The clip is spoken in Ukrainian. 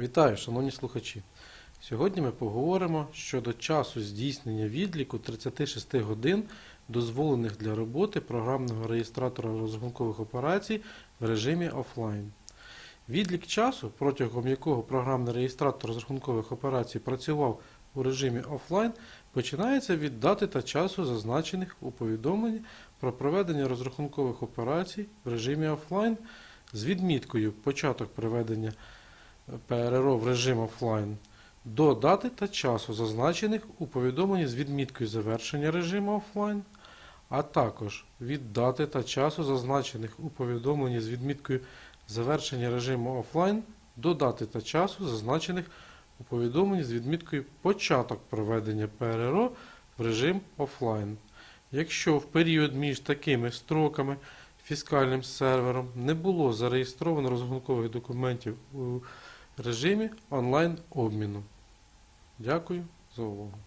Вітаю, шановні слухачі! Сьогодні ми поговоримо щодо часу здійснення відліку 36 годин, дозволених для роботи програмного реєстратора розрахункових операцій в режимі офлайн. Відлік часу, протягом якого програмний реєстратор розрахункових операцій працював у режимі офлайн, починається від дати та часу, зазначених у повідомленні про проведення розрахункових операцій в режимі офлайн з відміткою початок проведення ПРРО в режим офлайн до дати та часу, зазначених у повідомленні з відміткою завершення режиму офлайн, а також від дати та часу, зазначених у повідомленні з відміткою завершення режиму офлайн до дати та часу, зазначених у повідомленні з відміткою початок проведення ПРРО в режим офлайн. Якщо в період між такими строками фіскальним сервером не було зареєстровано розрахункових документів у режимі онлайн обміну. Дякую за увагу.